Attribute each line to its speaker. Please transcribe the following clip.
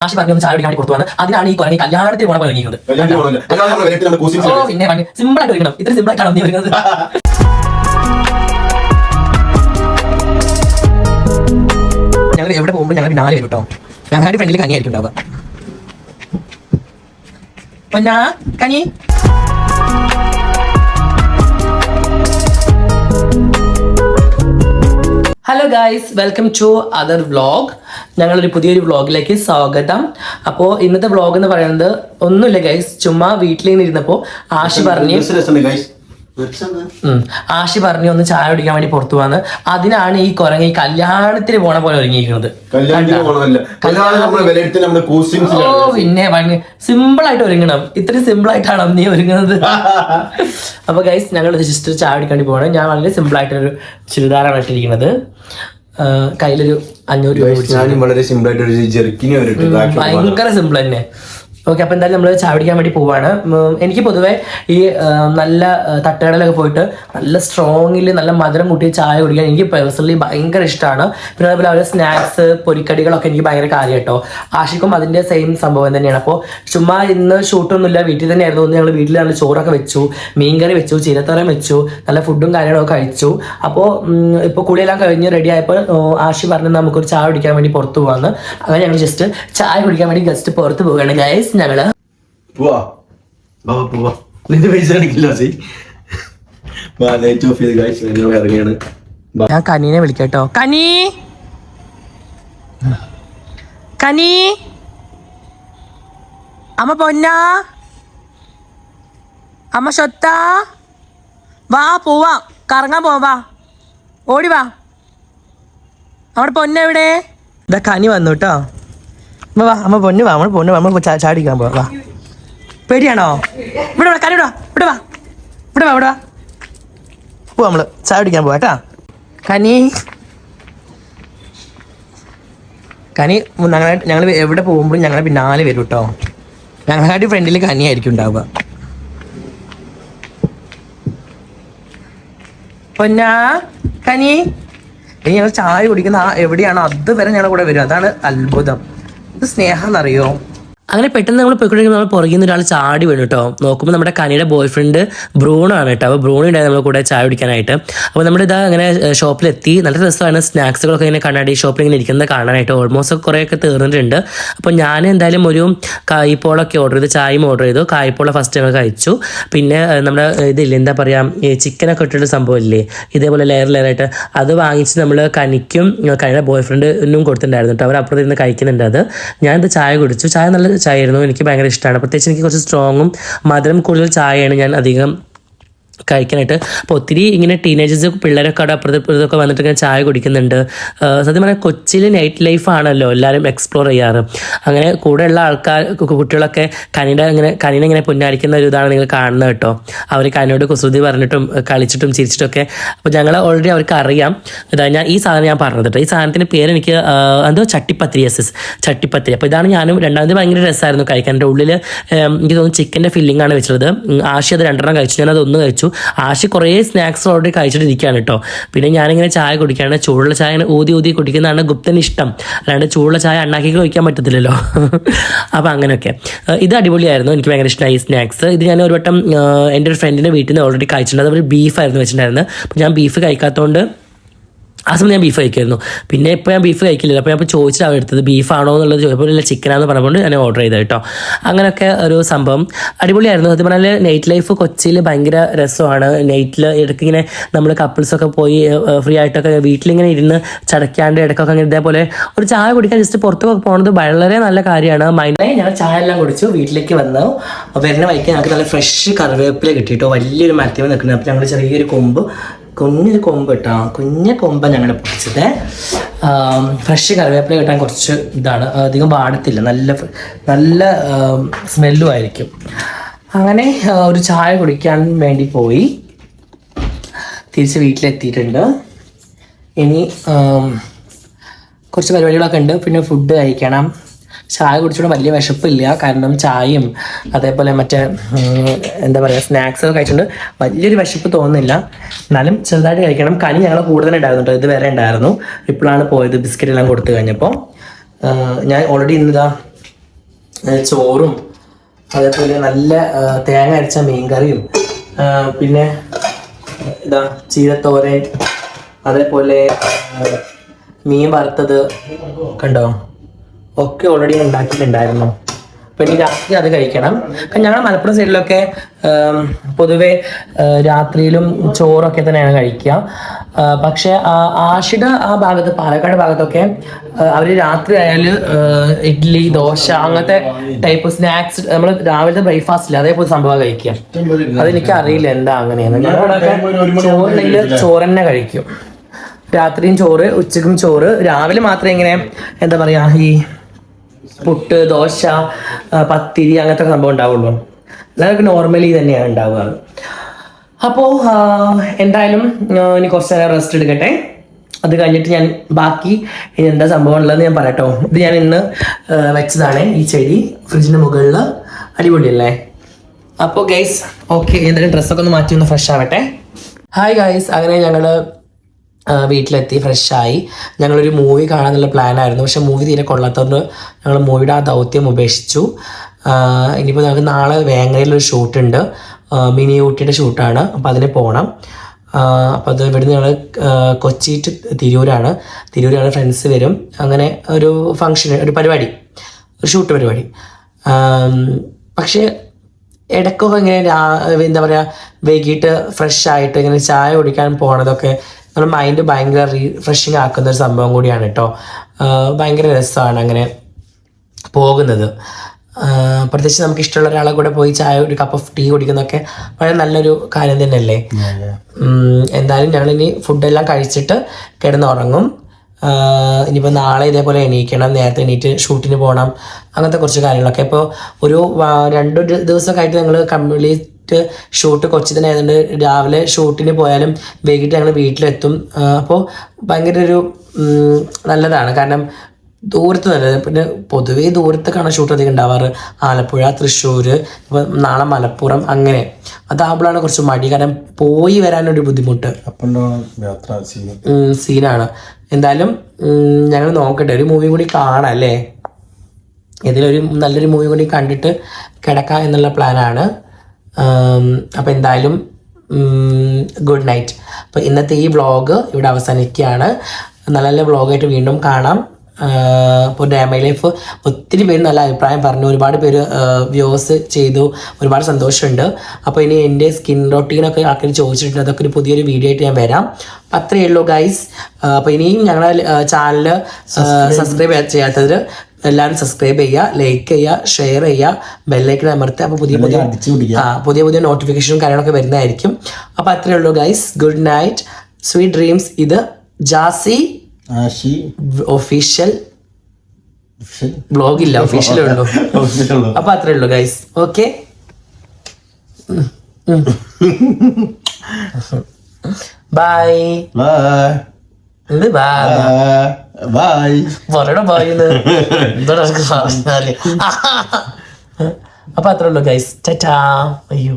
Speaker 1: ആശി പറഞ്ഞു ചായ കുടിക്കാൻ പുറത്തു വന്ന് അതിനാണ് ഈ കുരങ്ങി കല്യാണത്തിൽ പോണ ഓ പിന്നെ സിമ്പിൾ ആയിട്ട് ഒരുങ്ങണം ഇത്ര സിമ്പിൾ ആയിട്ടാണ് നീ ഒരുങ്ങുന്നത് ഞങ്ങൾ എവിടെ പോകുമ്പോൾ ഞങ്ങൾ നാല് പേര് കേട്ടോ. ഞങ്ങളുടെ ഫ്രണ്ടിൽ കനിയായിരിക്കും ഉണ്ടാവുക. പൊന്നാ Kani? Hello guys welcome to other vlog ഞങ്ങളൊരു പുതിയൊരു വ്ളോഗിലേക്ക് സ്വാഗതം. അപ്പോൾ ഇന്നത്തെ വ്ളോഗ് എന്ന് പറയുന്നത് ഒന്നുമില്ല ഗൈസ് ചുമ്മാ വീട്ടിലിങ്ങനെ ഇരുന്നപ്പോൾ പറഞ്ഞു. പറഞ്ഞ് ആശി പറഞ്ഞു ഒന്ന് ചായ കുടിക്കാൻ വേണ്ടി പുറത്തു പോവാന്ന് അതിനാണ് ഈ കൊരങ്ങി ഈ കല്യാണത്തിന് പോണ പോലെ ഒരുങ്ങിയിരിക്കുന്നത്. ഓ പിന്നെ സിമ്പിൾ ആയിട്ട് ഒരുങ്ങണം. ഇത്രയും സിമ്പിൾ ആയിട്ടാണ് നീ ഒരുങ്ങുന്നത്. അപ്പൊ ഗൈസ് ഞങ്ങൾ ജസ്റ്റ് ചായ കുടിക്കാൻ വേണ്ടി പോകണം ഞാൻ വളരെ സിമ്പിൾ ആയിട്ടൊരു ചുരിദാറാണ് ഇട്ടിരിക്കുന്നത്. കയ്യിലൊരു അഞ്ഞൂറ് രൂപ
Speaker 2: വളരെ സിമ്പിൾ ആയിട്ട് ഒരു ജെർക്കിനെ ഒരു ഇതാക്കി
Speaker 1: ഭയങ്കര സിമ്പിൾ തന്നെ. ഓക്കെ അപ്പോൾ എന്തായാലും നമ്മൾ ചായ വേണ്ടി പോവാണ്. എനിക്ക് പൊതുവേ ഈ നല്ല തട്ടുകടലൊക്കെ പോയിട്ട് നല്ല സ്ട്രോങ്ങിൽ നല്ല മധുരം കൂട്ടി ചായ കുടിക്കാൻ എനിക്ക് പേഴ്സണലി ഭയങ്കര ഇഷ്ടമാണ് പിന്നെ അതുപോലെ അവരുടെ സ്നാക്സ് പൊരിക്കടികളൊക്കെ എനിക്ക് ഭയങ്കര കാര്യം കേട്ടോ ആഷിക്കും അതിന്റെ സെയിം സംഭവം തന്നെയാണ്. അപ്പോൾ ചുമ്മാ ഇന്ന് ഷൂട്ടൊന്നുമില്ല വീട്ടിൽ തന്നെയായിരുന്നു. ഒന്ന് ഞങ്ങൾ വീട്ടിൽ നല്ല ചോറൊക്കെ വെച്ചു മീൻകറി വെച്ചു ചീരത്തോരൻ വെച്ചു നല്ല ഫുഡും കാര്യങ്ങളൊക്കെ കഴിച്ചു. അപ്പോൾ ഇപ്പോൾ കുളിയെല്ലാം കഴിഞ്ഞ് റെഡി ആയപ്പോൾ ആഷി പറഞ്ഞു നമുക്കൊരു ചായ കുടിക്കാൻ വേണ്ടി പുറത്ത് പോകാമെന്ന് അങ്ങനെ ഞങ്ങൾ ജസ്റ്റ് ചായ കുടിക്കാൻ വേണ്ടി ജസ്റ്റ് പുറത്ത് പോവുകയാണ്. ഗൈസ് ഞങ്ങൾ
Speaker 2: പോവാ. പോവാ. നിന്റെ പൈസ അടിക്കില്ല സി. ലൈറ്റ് ഓഫ് ചെയ്ത് ഗൈസ് ഞങ്ങൾ ഇറങ്ങിയാണ്
Speaker 1: ഞാൻ കനീനെ വിളിക്കട്ടോ. കനി! കനി! അമ്മ പൊന്നാ? അമ്മ സ്വത്ത വാ പോവാ. കറങ്ങാൻ പോവാ ഓടി വാ. അവിടെ പൊന്ന എവിടെ ഇതാ കനി വന്നു കേട്ടോ വാ അമ്മ പൊന്നു വാ നമ്മൾ പൊന്നു വാ നമ്മൾ ചാടിക്കാൻ പോവാ വാ. പേടിയാണോ? ഇവിടെ വാ കനി ഇവിടെ വാ. ഇവിടെ വാ ഇവിടെ വാ. പോവാ നമ്മൾ ചായ കുടിക്കാൻ പോവാ കേട്ടാ? കനി. കനി ഞങ്ങളെ ഞങ്ങൾ എവിടെ പോകുമ്പോഴും ഞങ്ങളെ പിന്നാലെ വരും കേട്ടോ ഞങ്ങളുടെ ഫ്രണ്ടിൽ കനിയായിരിക്കും ഉണ്ടാവുക. പൊന്നാ കനി. ഇനി ഞങ്ങൾ ചായ കുടിക്കുന്ന ആ എവിടെയാണോ അതുവരെ ഞങ്ങളുടെ കൂടെ വരും. അതാണ് അത്ഭുതം. സ്നേഹം എന്നറിയോ അങ്ങനെ പെട്ടെന്ന് നമ്മൾ പോയിക്കൊണ്ടിരിക്കുമ്പോൾ നമ്മൾ പുറകിൽ നിന്ന് ഒരാൾ ചാടി വീണു കേട്ടോ നോക്കുമ്പോൾ നമ്മുടെ കനിയുടെ ബോയ് ഫ്രണ്ട് ബ്രൂണോ ആണ് കേട്ടോ അപ്പോൾ ബ്രൂണി ഉണ്ടായി നമ്മുടെ കൂടെ ചായ കുടിക്കാനായിട്ട്. അപ്പോൾ നമ്മുടെ ഇതാ അങ്ങനെ ഷോപ്പിലെത്തി. നല്ല രസമാണ് സ്നാക്സുകളൊക്കെ ഇങ്ങനെ കണ്ണാടി ഷോപ്പിൽ ഇങ്ങനെ ഇരിക്കുന്നത് കാണാനായിട്ട്. ഓൾമോസ്റ്റ് ഒക്കെ കുറേയൊക്കെ തീർന്നിട്ടുണ്ട്. അപ്പോൾ ഞാൻ എന്തായാലും ഒരു കായ്പോളൊക്കെ ഓർഡർ ചെയ്ത്. ചായയും ഓർഡർ ചെയ്തു. കായ്പോള ഫസ്റ്റ് ഞങ്ങൾ കഴിച്ചു. പിന്നെ നമ്മുടെ ഇതില്ല എന്താ പറയുക ഈ ചിക്കനൊക്കെ ഇട്ടിട്ട് സംഭവം ഇല്ലേ? ഇതേപോലെ ലെയർ ലെയറായിട്ട് അത് വാങ്ങിച്ച് നമ്മൾ കനിക്കും കനിയുടെ ബോയ് ഫ്രണ്ടിനും കൊടുത്തിട്ടുണ്ടായിരുന്നു കേട്ടോ അവർ അപ്പുറത്ത് ഇരുന്ന് കഴിക്കുന്നുണ്ട് അത്. ഞാനിത് ചായ കുടിച്ചു. ചായ നല്ല ചായ ആയിരുന്നു എനിക്ക് ഭയങ്കര ഇഷ്ടമാണ് പ്രത്യേകിച്ച് എനിക്ക് കുറച്ച് സ്ട്രോങ്ങും മധുരം കൂടുതൽ ചായയാണ് ഞാൻ അധികം കഴിക്കാനായിട്ട്. അപ്പോൾ ഒത്തിരി ഇങ്ങനെ ടീനേജേഴ്സ് പിള്ളേരൊക്കെ അവിടെ അപ്പുറത്ത് ഇപ്പുറത്തൊക്കെ വന്നിട്ട് ഇങ്ങനെ ചായ കുടിക്കുന്നുണ്ട്. സത്യം പറഞ്ഞാൽ കൊച്ചിയിൽ നൈറ്റ് ലൈഫ് ആണല്ലോ എല്ലാവരും എക്സ്പ്ലോർ ചെയ്യാറ്. അങ്ങനെ കൂടെയുള്ള ആൾക്കാർ കുട്ടികളൊക്കെ കനിയുടെ ഇങ്ങനെ കനീനെ ഇങ്ങനെ പുന്നാരിക്കുന്ന ഒരു ഇതാണ് നിങ്ങൾ കാണുന്നത് കേട്ടോ. അവർ കനിയോട് കുസൃതി പറഞ്ഞിട്ടും കളിച്ചിട്ടും ചിരിച്ചിട്ടൊക്കെ അപ്പോൾ ഞങ്ങൾ ഓൾറെഡി അവർക്ക് അറിയാം. ഇതാ ഞാൻ ഈ സാധനം ഞാൻ പറഞ്ഞത് കേട്ടോ. ഈ സാധനത്തിന്റെ പേര് എനിക്ക് എന്തോ ചട്ടിപ്പത്തിരി എസ് എസ് ചട്ടിപ്പത്തിരി. അപ്പോൾ ഇതാണ് ഞാനും രണ്ടാമത് ഭയങ്കര രസമായിരുന്നു കഴിക്കാൻ. എന്റെ ഉള്ളിൽ എനിക്ക് തോന്നുന്നു ചിക്കന്റെ ഫില്ലിംഗ് ആണ് ഉം, ആശി അത് രണ്ടെണ്ണം കഴിച്ചു. ഞാനത് ഒന്ന് കഴിച്ചു. ആശി കുറേ സ്നാക്സ് ഓൾറെഡി കഴിച്ചിട്ടിരിക്കുകയാണ് കേട്ടോ. പിന്നെ ഞാനിങ്ങനെ ചായ കുടിക്കുകയാണ്. ചൂടുള്ള ചായ ഇങ്ങനെ ഊതി ഊതി കുടിക്കുന്നതാണ് ഗുപ്തന് ഇഷ്ടം. അല്ലാണ്ട് ചൂടുള്ള ചായ അണ്ണാക്കി കഴിക്കാൻ പറ്റത്തില്ലല്ലോ. അപ്പോൾ അങ്ങനെയൊക്കെ. ഇത് അടിപൊളിയായിരുന്നു. എനിക്ക് ഭയങ്കര ഇഷ്ടമായി സ്നാക്സ് ഇത് ഞാൻ ഒരു വട്ടം എന്റെ ഒരു ഫ്രണ്ടിന്റെ വീട്ടിൽ നിന്ന് ഓൾറെഡി കഴിച്ചിട്ടുണ്ട്. അത് അവർ ബീഫായിരുന്നു വെച്ചിട്ടുണ്ടായിരുന്നത്. അപ്പോൾ ഞാൻ ബീഫ് കഴിക്കാത്തതുകൊണ്ട് ആ സമയം ഞാൻ ബീഫ് കഴിക്കുമായിരുന്നു പിന്നെ ഇപ്പോൾ ഞാൻ ബീഫ് കഴിക്കില്ല. അപ്പോൾ ഞാൻ ചോദിച്ചിട്ട് അവൾ എടുത്തത് ബീഫാണോ എന്നുള്ളത് ചോദിച്ചപ്പോൾ ഇല്ല ചിക്കനാന്ന് പറഞ്ഞുകൊണ്ട് ഞാൻ ഓർഡർ ചെയ്തത് കേട്ടോ. അങ്ങനെയൊക്കെ ഒരു സംഭവം. അടിപൊളിയായിരുന്നു. അത് പറഞ്ഞാൽ നൈറ്റ് ലൈഫ് കൊച്ചിയിൽ ഭയങ്കര രസമാണ്. നൈറ്റിൽ ഇടയ്ക്ക് ഇങ്ങനെ നമ്മൾ കപ്പിൾസൊക്കെ പോയി ഫ്രീ ആയിട്ടൊക്കെ വീട്ടിലിങ്ങനെ ഇരുന്ന് ചടയ്ക്കാണ്ട് ഇടയ്ക്കൊക്കെ അങ്ങനെ ഇതേപോലെ ഒരു ചായ കുടിക്കാൻ ജസ്റ്റ് പുറത്തൊക്കെ പോകുന്നത് വളരെ നല്ല കാര്യമാണ്. മൈൻഡ് ഞങ്ങൾ ചായ എല്ലാം കുടിച്ചു വീട്ടിലേക്ക് വന്നു. വരുന്ന വഴിക്ക് ഞങ്ങൾക്ക് നല്ല ഫ്രഷ് കറിവേപ്പില കിട്ടിയിട്ടോ വലിയൊരു മരത്തിൽ നിൽക്കുന്നത് അപ്പോൾ ഞങ്ങൾ ചെറിയൊരു കൊമ്പ് കുഞ്ഞൊരു കൊമ്പ് കേട്ടോ. കുഞ്ഞ കൊമ്പ ഞങ്ങൾ പൊടിച്ചത്. ഫ്രഷ് കറിവേപ്പില കിട്ടാൻ കുറച്ച് ഇതാണ്. അധികം പാടത്തില്ല. നല്ല നല്ല സ്മെല്ലും ആയിരിക്കും. അങ്ങനെ ഒരു ചായ കുടിക്കാൻ വേണ്ടി പോയി. തിരിച്ച് വീട്ടിലെത്തിയിട്ടുണ്ട്. ഇനി കുറച്ച് പരിപാടികളൊക്കെ ഉണ്ട്. പിന്നെ ഫുഡ് കഴിക്കണം. ചായ കുടിച്ചുകൊണ്ട് വലിയ വിശപ്പില്ല. കാരണം ചായയും അതേപോലെ മറ്റേ എന്താ പറയുക സ്നാക്സ് ഒക്കെ വലിയൊരു വിശപ്പ് തോന്നുന്നില്ല. എന്നാലും ചെറുതായിട്ട് കഴിക്കണം. കനി ഞങ്ങൾ കേട്ടോ ഇത് വരെ ഉണ്ടായിരുന്നു. ഇപ്പോഴാണ് പോയത്. ബിസ്ക്കറ്റ് എല്ലാം കൊടുത്തു കഴിഞ്ഞപ്പോൾ ഞാൻ ഓൾറെഡി ഇന്നിതാ ചോറും അതേപോലെ നല്ല തേങ്ങ അരച്ച മീൻകറിയും പിന്നെ ഇതാ ചീരത്തോരൻ അതേപോലെ മീൻ വറുത്തത് കണ്ടോ ഒക്കെ ഓൾറെഡി ഉണ്ടാക്കിയിട്ടുണ്ടായിരുന്നു. അപ്പം ഇനി രാത്രി അത് കഴിക്കണം. അപ്പൊ ഞങ്ങളുടെ മലപ്പുറം സൈഡിലൊക്കെ പൊതുവെ രാത്രിയിലും ചോറൊക്കെ തന്നെയാണ് കഴിക്കുക. പക്ഷേ ആ, ആഷിഡ് ആ ഭാഗത്ത് പാലക്കാട് ഭാഗത്തൊക്കെ അവർ രാത്രി ആയാൽ ഇഡ്ഡലി ദോശ അങ്ങനത്തെ ടൈപ്പ് സ്നാക്സ് നമ്മൾ രാവിലത്തെ ബ്രേക്ക്ഫാസ്റ്റ് ഇല്ല അതേപോലെ സംഭവം കഴിക്കുക. അതെനിക്ക് അറിയില്ല എന്താ അങ്ങനെയാണ്. ഞങ്ങളവിടെയൊക്കെ ചോറുണ്ടെങ്കിൽ ചോറ് തന്നെ കഴിക്കും. രാത്രിയും ചോറ് ഉച്ചക്കും ചോറ് രാവിലെ മാത്രമേ ഇങ്ങനെ എന്താ പറയാ ഈ പുട്ട് ദോശ പത്തിരി അങ്ങനത്തെ സംഭവം ഉണ്ടാവുള്ളൂ. അതൊക്കെ നോർമലി തന്നെയാണ് ഉണ്ടാവുക. അപ്പോൾ എന്തായാലും ഇനി കുറച്ച് നേരം റെസ്റ്റ് എടുക്കട്ടെ. അത് കഴിഞ്ഞിട്ട് ഞാൻ ബാക്കി ഇനി എന്താ സംഭവം ഉള്ളതെന്ന് ഞാൻ പറയട്ടോ. ഇത് ഞാൻ ഇന്ന് വെച്ചതാണ് ഈ ചെടി. ഫ്രിഡ്ജിന്റെ മുകളിൽ അടിപൊളിയല്ലേ? അപ്പോൾ ഗൈസ് ഓക്കെ എന്തായാലും ഡ്രസ്സൊക്കെ ഒന്ന് മാറ്റി ഒന്ന് ഫ്രഷ് ആവട്ടെ. ഹായ് ഗൈസ് അങ്ങനെ ഞങ്ങൾ ആ, വീട്ടിലെത്തി ഫ്രഷായി. ഞങ്ങളൊരു മൂവി കാണാനുള്ള പ്ലാനായിരുന്നു പക്ഷെ മൂവി തീരെ കൊള്ളാത്തതുകൊണ്ട് ഞങ്ങൾ മൂവിയുടെ ആ ദൗത്യം ഉപേക്ഷിച്ചു. ഇനിയിപ്പോൾ ഞങ്ങൾക്ക് നാളെ വേങ്ങരയിലൊരു ഷൂട്ടുണ്ട് മിനി ഊട്ടിയുടെ ഷൂട്ടാണ് അപ്പോൾ അതിന് പോകണം അപ്പോൾ അത് ഇവിടുന്ന് ഞങ്ങൾ കൊച്ചി ടു തിരൂരാണ്. ഞങ്ങളുടെ ഫ്രണ്ട്സ് വരും. അങ്ങനെ ഒരു ഫങ്ഷൻ ഒരു പരിപാടി ഒരു ഷൂട്ട് പരിപാടി. പക്ഷേ ഇടയ്ക്കൊക്കെ ഇങ്ങനെ എന്താ പറയുക വൈകിട്ട് ഫ്രഷ് ആയിട്ട് ഇങ്ങനെ ചായ കുടിക്കാൻ പോണതൊക്കെ നമ്മുടെ മൈൻഡ് ഭയങ്കര റീഫ്രഷിങ് ആക്കുന്ന ഒരു സംഭവം കൂടിയാണ് കേട്ടോ ഭയങ്കര രസമാണ് അങ്ങനെ പോകുന്നത്. പ്രത്യേകിച്ച് നമുക്ക് ഇഷ്ടമുള്ള ഒരാളെ കൂടെ പോയി ചായ ഒരു കപ്പ് ഓഫ് ടീ കുടിക്കുന്നൊക്കെ വളരെ നല്ലൊരു കാര്യം തന്നെയല്ലേ? എന്തായാലും ഞങ്ങൾ ഇനി ഫുഡെല്ലാം കഴിച്ചിട്ട് കിടന്നുറങ്ങും. ഇനിയിപ്പോൾ നാളെ ഇതേപോലെ എണീക്കണം. നേരത്തെ എണീറ്റ് ഷൂട്ടിന് പോകണം അങ്ങനത്തെ കുറച്ച് കാര്യങ്ങളൊക്കെ. ഇപ്പോൾ ഒരു രണ്ട് ദിവസമൊക്കെ ആയിട്ട് ഞങ്ങൾ കംപ്ലീറ്റ് ഷൂട്ട് കൊച്ചി തന്നെ ആയതുകൊണ്ട് രാവിലെ ഷൂട്ടിന് പോയാലും വൈകിട്ട് ഞങ്ങൾ വീട്ടിലെത്തും. അപ്പോൾ ഭയങ്കര ഒരു നല്ലതാണ്. കാരണം ദൂരത്ത് നല്ലത് പിന്നെ പൊതുവേ ദൂരത്തേക്കാണ് ഷൂട്ട് അധികം ഉണ്ടാവാറ്. ആലപ്പുഴ തൃശ്ശൂർ ഇപ്പം നാളെ മലപ്പുറം അങ്ങനെ. അതാകുമ്പോഴാണ് കുറച്ച് മടി. കാരണം പോയി വരാനൊരു ബുദ്ധിമുട്ട്. സീനാണ് എന്തായാലും ഞങ്ങൾ നോക്കട്ടെ. ഒരു മൂവി കൂടി കാണാം അല്ലേ? ഇതിലൊരു നല്ലൊരു മൂവി കൂടി കണ്ടിട്ട് കിടക്കാം എന്നുള്ള പ്ലാനാണ് അപ്പോൾ എന്തായാലും ഗുഡ് നൈറ്റ് അപ്പോൾ ഇന്നത്തെ ഈ വ്ളോഗ് ഇവിടെ അവസാനിക്കുകയാണ്. നല്ല നല്ല വ്ളോഗായിട്ട് വീണ്ടും കാണാം. ഇപ്പോൾ ഡാമൈ ലൈഫ് ഒത്തിരി പേര് നല്ല അഭിപ്രായം പറഞ്ഞു. ഒരുപാട് പേര് വ്യൂസ് ചെയ്തു. ഒരുപാട് സന്തോഷമുണ്ട്. അപ്പോൾ ഇനി എന്റെ സ്കിൻ റൊട്ടീനൊക്കെ ആൾക്കാർ ചോദിച്ചിട്ടുണ്ട്. അതൊക്കെ ഒരു പുതിയൊരു വീഡിയോ ആയിട്ട് ഞാൻ വരാം. അപ്പം അത്രയേ ഉള്ളൂ ഗൈസ് അപ്പോൾ ഇനിയും ഞങ്ങളുടെ ചാനൽ സബ്സ്ക്രൈബ് ചെയ്യാത്തവർ എല്ലാവരും സബ്സ്ക്രൈബ് ചെയ്യുക ലൈക്ക് ചെയ്യുക ഷെയർ ചെയ്യുക ബെല്ലൈക്കൺ അമർത്തുക. അപ്പോൾ പുതിയ പുതിയ പുതിയ പുതിയ നോട്ടിഫിക്കേഷനും കാര്യങ്ങളൊക്കെ വരുന്നതായിരിക്കും. അപ്പോൾ അത്രയേ ഉള്ളൂ guys good night sweet dreams ഇത് ജാസി
Speaker 2: ആഷി
Speaker 1: ഒഫീഷ്യൽ ബ്ലോഗില്ല ഒഫീഷ്യലേ ഉള്ളൂ. അപ്പൊ അത്രേ ഉള്ളൂ ഗൈസ് ഓക്കെ ബൈ
Speaker 2: ബൈ
Speaker 1: എന്ത് ബൈ
Speaker 2: ബൈ
Speaker 1: പറയണ എന്തോടാ പറഞ്ഞാൽ? അപ്പൊ അത്രേ ഉള്ളൂ ഗൈസ് ടാറ്റാ അയ്യോ.